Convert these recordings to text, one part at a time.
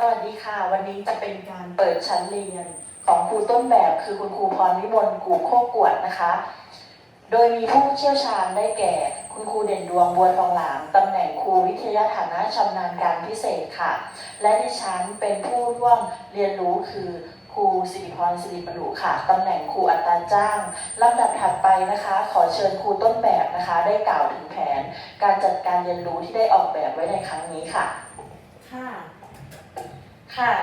สวัสดีค่ะ วันนี้จะเป็นการเปิดชั้นเรียนของครูต้นแบบคือคุณครูพรวิมลกูโคกวดนะคะ โดยมีผู้เชี่ยวชาญได้แก่ คุณครูเด่นดวงบัวทองหลางตำแหน่งครูวิทยาฐานะชำนาญการพิเศษค่ะ และดิฉันเป็นผู้ร่วมเรียนรู้คือครูสิริพรสิริปรุค่ะตำแหน่งครูอัตราจ้างลำดับถัดไปนะคะ ขอเชิญครูต้นแบบนะคะ ได้กล่าวถึงแผน การจัดการเรียนรู้ที่ได้ออกแบบไว้ในครั้งนี้ค่ะ ค่ะ ค่ะ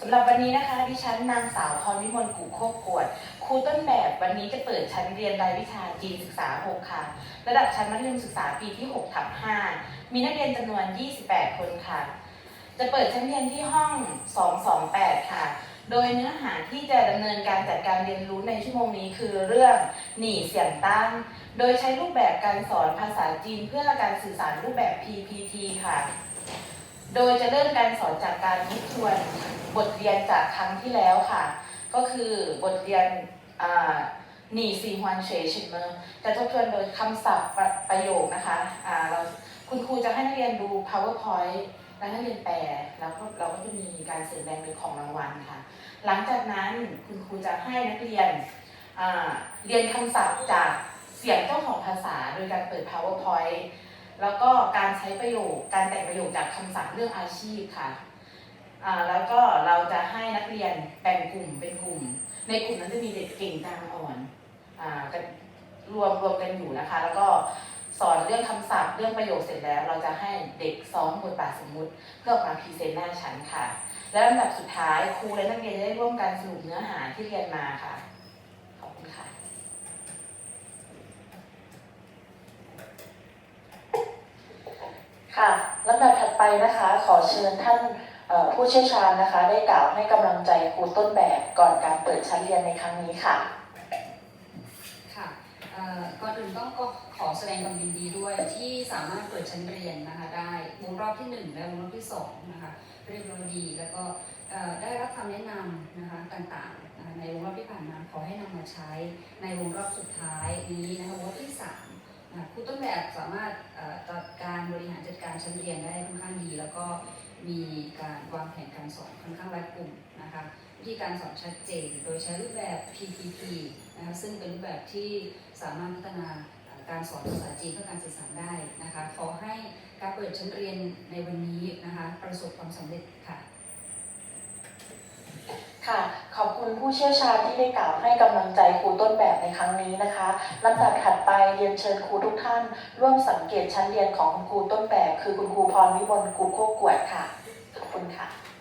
สำหรับวันนี้นะคะดิฉันนางสาวพรวิมลกุโคกกวดครูต้นแบบวันนี้จะเปิดชั้นเรียนรายวิชาจีนศึกษา 6 ค่ะ ระดับชั้นมัธยมศึกษาปีที่6ทับ5มีนักเรียนจำนวน 28 คนค่ะ จะเปิดชั้นเรียนที่ห้อง 228 ค่ะ โดยเนื้อหาที่จะดำเนินการจัดการเรียนรู้ในชั่วโมงนี้คือเรื่องหนีเสียงตั้ง โดยใช้รูปแบบการสอนภาษาจีนเพื่อการสื่อสารรูปแบบ PPT ค่ะ โดยจะเริ่มการสอนจากการทบทวนบทเรียนจากครั้งที่แล้วค่ะ ก็คือบทเรียนหนีซีฮวนเฉยชิมเมอร์จะทบทวนโดยคำศัพท์ประประโยคนะคะอ่าเราคุณครูจะให้นักเรียนดู powerpoint และนักเรียนแปลแล้วก็เราก็จะมีการเสริมแรงเป็นของรางวัลค่ะ หลังจากนั้นคุณครูจะให้นักเรียนเรียนคำศัพท์จากเสียงเจ้าของภาษาโดยการเปิด powerpoint แล้วก็การใช้ประโยค การแต่งประโยคจากคำศัพท์เรื่องอาชีพค่ะแล้วก็เราจะให้นักเรียนแบ่งกลุ่มเป็นกลุ่ม ในกลุ่มนั้นจะมีเด็กเก่งกลางอ่อนอรวมรวมกันอยู่นะคะ แล้วก็สอนเรื่องคำศัพท์เรื่องประโยคเสร็จแล้ว เราจะให้เด็กซ้อมบทบาทสมมุติเพื่ออกมาพรีเซนต์หน้าชั้นค่ะ และลำดับสุดท้ายครูและนักเรียนจะได้ร่วมกันสรุปเนื้อหาที่เรียนมาค่ะ ขอบคุณค่ะ ค่ะลำดับถัดไปนะคะ ขอเชิญท่านผู้เชี่ยวชาญนะคะ ได้กล่าวให้กำลังใจครูต้นแบบก่อนการเปิดชั้นเรียนในครั้งนี้ค่ะค่ะก่อนอื่นต้องก็ขอแสดงความยินดีด้วยที่สามารถเปิดชั้นเรียนนะคะได้วงรอบที่ 1 และวงรอบที่2นะคะเรียบร้อยดีแล้วก็ได้รับคำแนะนำนะคะต่างๆ ในวงรอบที่ผ่านมาขอให้นำมาใช้ในวงรอบสุดท้ายนี้นะคะวงรอบที่3นะครูต้นแบบสามารถ การบริหารจัดการชั้นเรียนได้ค่อนข้างดี แล้วก็มีการวางแผนการสอนค่อนข้างรัดกุมนะคะวิธีการสอนชัดเจน โดยใช้รูปแบบ PPT นะคะซึ่งเป็นรูปแบบที่สามารถพัฒนาการสอนภาษาจีนเพื่อการสื่อสารได้นะคะขอให้การเปิดชั้นเรียนในวันนี้นะคะประสบความสำเร็จค่ะ ค่ะ ขอบคุณผู้เชี่ยวชาญที่ได้กล่าวให้กำลังใจครูต้นแบบในครั้งนี้นะคะลำดับถัดไปเรียนเชิญครูทุกท่าน ร่วมสังเกตชั้นเรียนของคุณครูต้นแบบ คือคุณครูพรวิมลกูโคกวดค่ะ ขอบคุณค่ะ